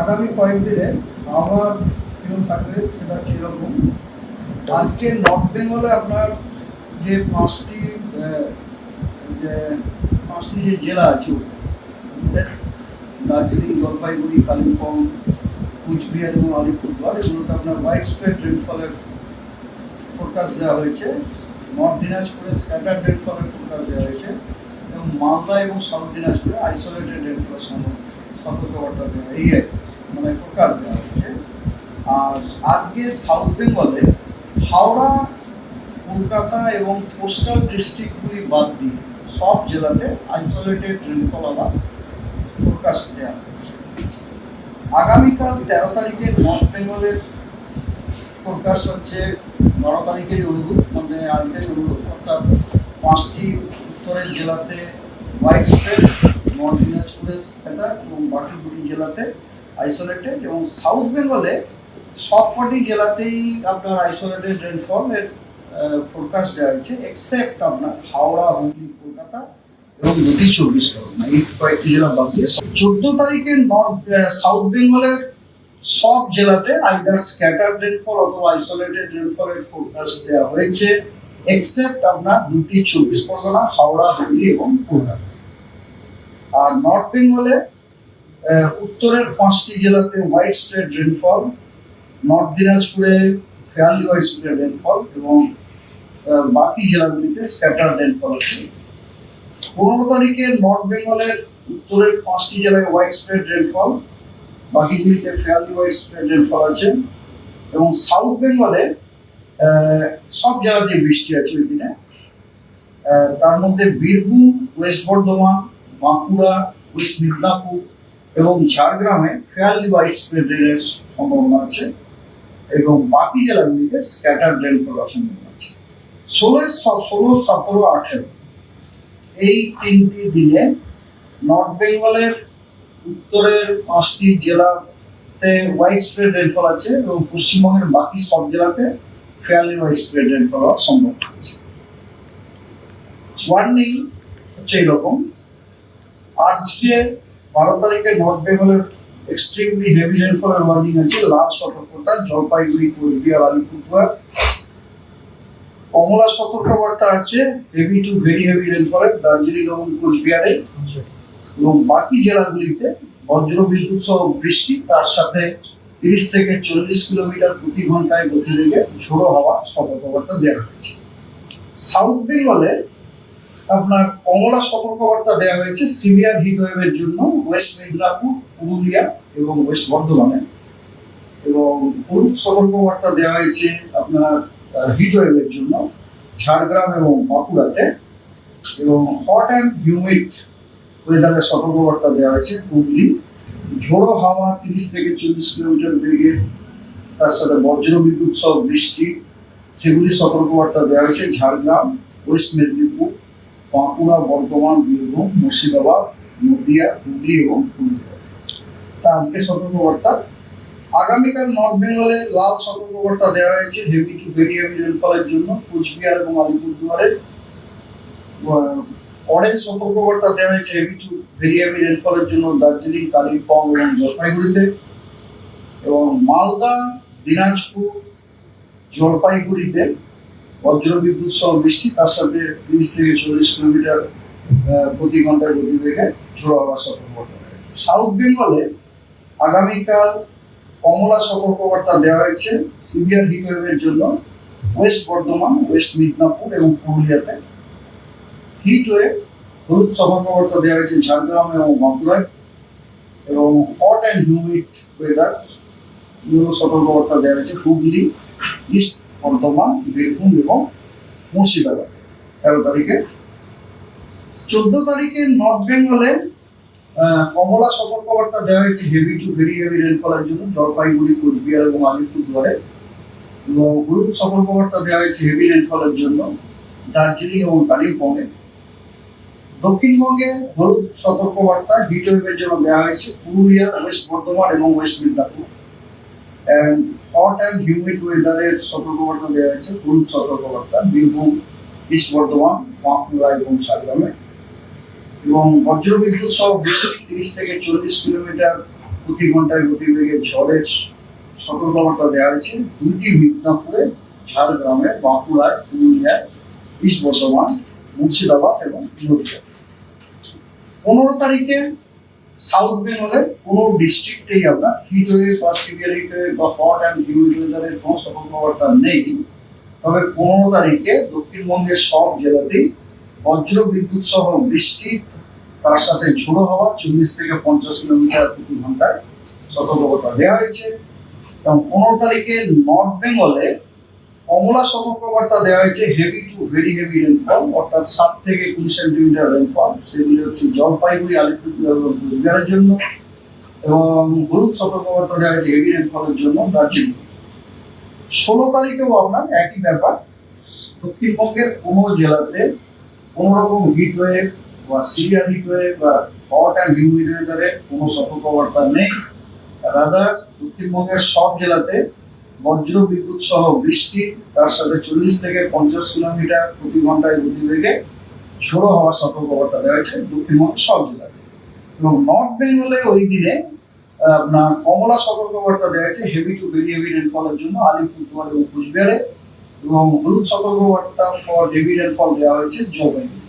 আগামী কয়েকদিনে আবার কীরকম থাকবে, সেটা সেরকম আজকে নর্থ বেঙ্গলে আপনার যে পাঁচটি যে পাঁচটি যে জেলা আছে দার্জিলিং, জলপাইগুড়ি, কালিম্পং, কুচবিহার এবং আলিপুরদুয়ার, এগুলোতে আপনার হোয়াইট স্প্রেড রেনফলের ফোরকাস্ট দেওয়া হয়েছে। নর্থ দিনাজপুরে স্ক্যাটার রেনফলের ফোরকাস্ট দেওয়া হয়েছে। এবং মালদা এবং সাউথ দিনাজপুরে আইসোলেটেড রেনফলের সতর্কবার্তা দেওয়া এই আর কি, মানে ফোরকাস্ট দেওয়া হয়েছে আর আজকে সাউথ বেঙ্গলে হাওড়া কলকাতা এবং কোস্টাল ডিস্ট্রিক্টগুলি বাদ দিয়ে সব জেলাতে আইসোলেটেড রেনফল আবার ফোরকাস্ট দেওয়া হয়েছে আগামীকাল তেরো তারিখে নর্থ বেঙ্গলের ফোরকাস্ট হচ্ছে বারো তারিখের অনুরূপ মানে আজকের অনুরূপ অর্থাৎ পাঁচটি উত্তরের জেলাতে হোয়াইট স্প্রেড নর্থ দিনাজপুরের স্প্রেডার এবং বাকি জেলাতে আইসোলেটেড এবং সাউথ বেঙ্গলে সবকটি জেলাতেই আপনার আইসোলেটেড রেনফল এর ফোরকাস্ট দেওয়া হয়েছে এক্সেপ্ট আপনার হাওড়া, হুগলি, কলকাতা এবং দুটি চব্বিশ পরগনা। এই কয়েকটি জেলা বাদ দিয়ে চোদ্দ তারিখে নর্থ সাউথ বেঙ্গলের সব জেলাতে আইদার স্ক্যাটার রেনফল অথবা আইসোলেটেড রেনফলের ফোরকাস্ট দেওয়া হয়েছে এক্সেপ্ট আপনার দুটি চব্বিশ পরগনা, হাওড়া, হুগলি এবং কলকাতা। আর নর্থ বেঙ্গলে উত্তরের পাঁচটি জেলাতে হোয়াইট স্প্রেড রেনফল নর্থ দিনাজপুরে ফেয়ারলি হোয়াইট স্প্রেড রেনফল এবং বাকি জেলাগুলিতে স্ক্যাটার রেনফল আছে। পনেরো তারিখে নর্থ বেঙ্গলের উত্তরের পাঁচটি জেলায় হোয়াইট স্প্রেড রেনফল বাকিগুলিতে ফেয়ারলি হোয়াইট স্প্রেড রেনফল আছে এবং সাউথ বেঙ্গলে সব জেলাতে বৃষ্টি আছে ওই দিনে। তার মধ্যে বীরভূম ওয়েস্ট বর্ধমান বাঁকুড়া ওয়েস্ট মিদনাপুর এবং ঝাড়গ্রামে ফেয়ারলি হোয়াইট স্প্রেড রেনের সম্ভাবনা আছে এবং বাকি জেলাগুলিতে স্ক্যাটার রেনফল সম্ভাবনা আছে ষোলো ষোলো, সতেরো, আঠেরো, এই তিনটি দিনে নর্থ বেঙ্গলের, উত্তরের পাঁচটি জেলাতে হোয়াইট স্প্রেড রেনফল আছে এবং পশ্চিমবঙ্গের বাকি সব জেলাতে ফেয়ারলি হোয়াইট স্প্রেড রেনফল হওয়ার সম্ভাবনা আছে। ওয়ার্নিং হচ্ছে এরকম। আজকে তারিখে নর্থ বেঙ্গলের এক্সট্রিমলি হেভি রেনফলের ওয়ার্নিং আছে। লাল সতর্কতা, জলপাইগুড়ি, কোচবিহার, আলিপুরদুয়ার। কমলা সতর্কবার্তা আছে হেভি টু ভেরি হেভি রেনফলের দার্জিলিং এবং কোচবিহারে। এবং বাকি জেলাগুলিতে বজ্র বিদ্যুৎ সহ বৃষ্টি, তার সাথে তিরিশ থেকে চল্লিশ কিলোমিটার প্রতি ঘন্টায় গতিবেগে ঝোড়ো হওয়া সতর্কবার্তা দেওয়া হয়েছে। সাউথ বেঙ্গলে আপনার কমলা সতর্কবার্তা দেওয়া হয়েছে সিভিয়ার হিট ওয়েভের জন্য ওয়েস্ট মেদিনীপুর, পুরুলিয়া এবং ওয়েস্ট বর্ধমানে। এবং হলুদ সতর্কবার্তা দেওয়া হয়েছে আপনার হিট ওয়েভের জন্য ঝাড়গ্রাম এবং বাঁকুড়াতে। এবং হট অ্যান্ড হিউমিড ওয়েদারের সতর্কবার্তা দেওয়া হয়েছে হুগলি ঝোড়ো হাওয়া তিরিশ থেকে চল্লিশ কিলোমিটার বেগে, তার সাথে বজ্র বিদ্যুৎ সহ বৃষ্টি, সেগুলি সতর্কবার্তা দেওয়া হয়েছে ঝাড়গ্রাম, ওয়েস্ট মেদিনীপুর বাঁকুড়া বর্ধমান বীরভূম মুর্শিদাবাদ, নদিয়া, হুগলি এবং তা আজকে সতর্কবার্তা। আগামীকাল নর্থ বেঙ্গলে লাল সতর্কবার্তা দেওয়া হয়েছে হেভি টু ভেরি হেভি রেনফলের জন্য কোচবিহার এবং আলিপুরদুয়ারে। অরেঞ্জ সতর্কবার্তা দেওয়া হয়েছে হেভি টু ভেরি হেভি রেনফলের জন্য দার্জিলিং, কালিম্পং এবং জলপাইগুড়িতে। এবং মালদা, দিনাজপুর, জলপাইগুড়িতে বজ্র বিদ্যুৎ সহ বৃষ্টি, তার সাথে তিরিশ থেকে চল্লিশ কিলোমিটার প্রতি ঘন্টায় গতিবেগে ঝোড়ো হওয়ার সতর্কবার্তা দেওয়া সাউথ বেঙ্গলে আগামীকাল কমলা সতর্কবার্তা দেওয়া হয়েছে সিভিয়ার হিট ওয়েভের জন্য ওয়েস্ট বর্ধমান, ওয়েস্ট মিদনাপুর এবং পুরুলিয়াতে। হিট ওয়েভ হলুদ সতর্কবার্তা দেওয়া হয়েছে ঝাড়গ্রাম এবং বাঁকুড়ায় এবং হট অ্যান্ড হিউমিড ওয়েদার সতর্কবার্তা দেওয়া হয়েছে হুগলি ইস্ট বর্ধমান বীরভূম এবং মুর্শিদাবাদ। তেরো তারিখে। চোদ্দ তারিখে নর্থ বেঙ্গলে কমলা সতর্কবার্তা দেওয়া হয়েছে হেভি টু ভেরি হেভি রেনফলের জন্য। জলপাইগুড়ি, কোচবিহার এবং আলিপুরদুয়ারে। এবং হলুদ সতর্কবার্তা দেওয়া হয়েছে হেভি রেনফলের জন্য দার্জিলিং এবং কালিম্পংয়ে। দক্ষিণবঙ্গে হলুদ সতর্কবার্তা হিট ওয়েভের জন্য দেওয়া হয়েছে। পুরুলিয়া, ওয়েস্ট বর্ধমান এবং West Midnapore. Hot and humid ওয়েদারের সতর্কবার্তা দেওয়া হয়েছে হলুদ সতর্কবার্তা, বীরভূম, ইস্ট বর্ধমান, বাঁকুড়া এবং ঝাড়গ্রামে। এবং বজ্রবিদ্যুৎ সহ তিরিশ থেকে চল্লিশ কিলোমিটার প্রতি ঘন্টায় গতিবেগে ঝড়ের সতর্কবার্তা দেওয়া হয়েছে দুইটি মিদনাপুরে, ঝাড়গ্রামে, বাঁকুড়ায়, পুরুলিয়ায়, ইস্ট বর্ধমান, মুর্শিদাবাদ এবং নদিয়া পনেরো তারিখে সাউথ বেঙ্গলে কোনো ডিস্ট্রিক্টেই আপনার হিট ওয়েভ বা সিভিয়ার হিট ওয়েভ বা হট অ্যান্ড হিউমিড ওয়েদারের কোনো সতর্কবার্তা নেই। তবে পনেরো তারিখে দক্ষিণবঙ্গের সব জেলাতেই বজ্র বিদ্যুৎ সহ বৃষ্টি তার সাথে ঝোড়ো হওয়া চল্লিশ থেকে পঞ্চাশ কিলোমিটার প্রতি ঘন্টায় সতর্কতা দেওয়া হয়েছে। এবং পনেরো তারিখে নর্থ বেঙ্গলে কমলা সতর্কবার্তা দেওয়া হয়েছে heavy to very heavy rainfall অর্থাৎ সাত থেকে কুড়ি সেন্টিমিটার রেনফল সেগুলি হচ্ছে জলপাইগুড়ি, আলিপুরদুয়ার এবং কুচবিহারের জন্য, এবং হলুদ সতর্কবার্তা দেওয়া হয়েছে হেভি রেনফলের জন্য দার্জিলিং। ষোলো তারিখেও আপনার একই ব্যাপার, দক্ষিণবঙ্গের কোনো জেলাতে কোনো রকম হিট ওয়েভ বা সিরিয়াল হিট ওয়েভ বা হট অ্যান্ড হিউমিড ওয়েদারে কোনো সতর্কবার্তা নেই। রাদার দক্ষিণবঙ্গের সব জেলাতে বজ্র বিদ্যুৎ সহ বৃষ্টি, তার সাথে চল্লিশ থেকে পঞ্চাশ কিলোমিটার প্রতি ঘন্টায় গতিবেগে ঝোড়ো হওয়ার সতর্কবার্তা দেওয়া হয়েছে দক্ষিণবঙ্গের সব জেলাতে। এবং নর্থ বেঙ্গলে ওই দিনে আপনার কমলা সতর্কবার্তা দেওয়া হয়েছে হেভি টু ভেরি হেভি রেনফলের জন্য, আলিপুরদুয়ার এবং কুচবিহারে। এবং হলুদ সতর্কবার্তা ফর হেভি রেনফল দেওয়া হয়েছে জলপাইগুড়ি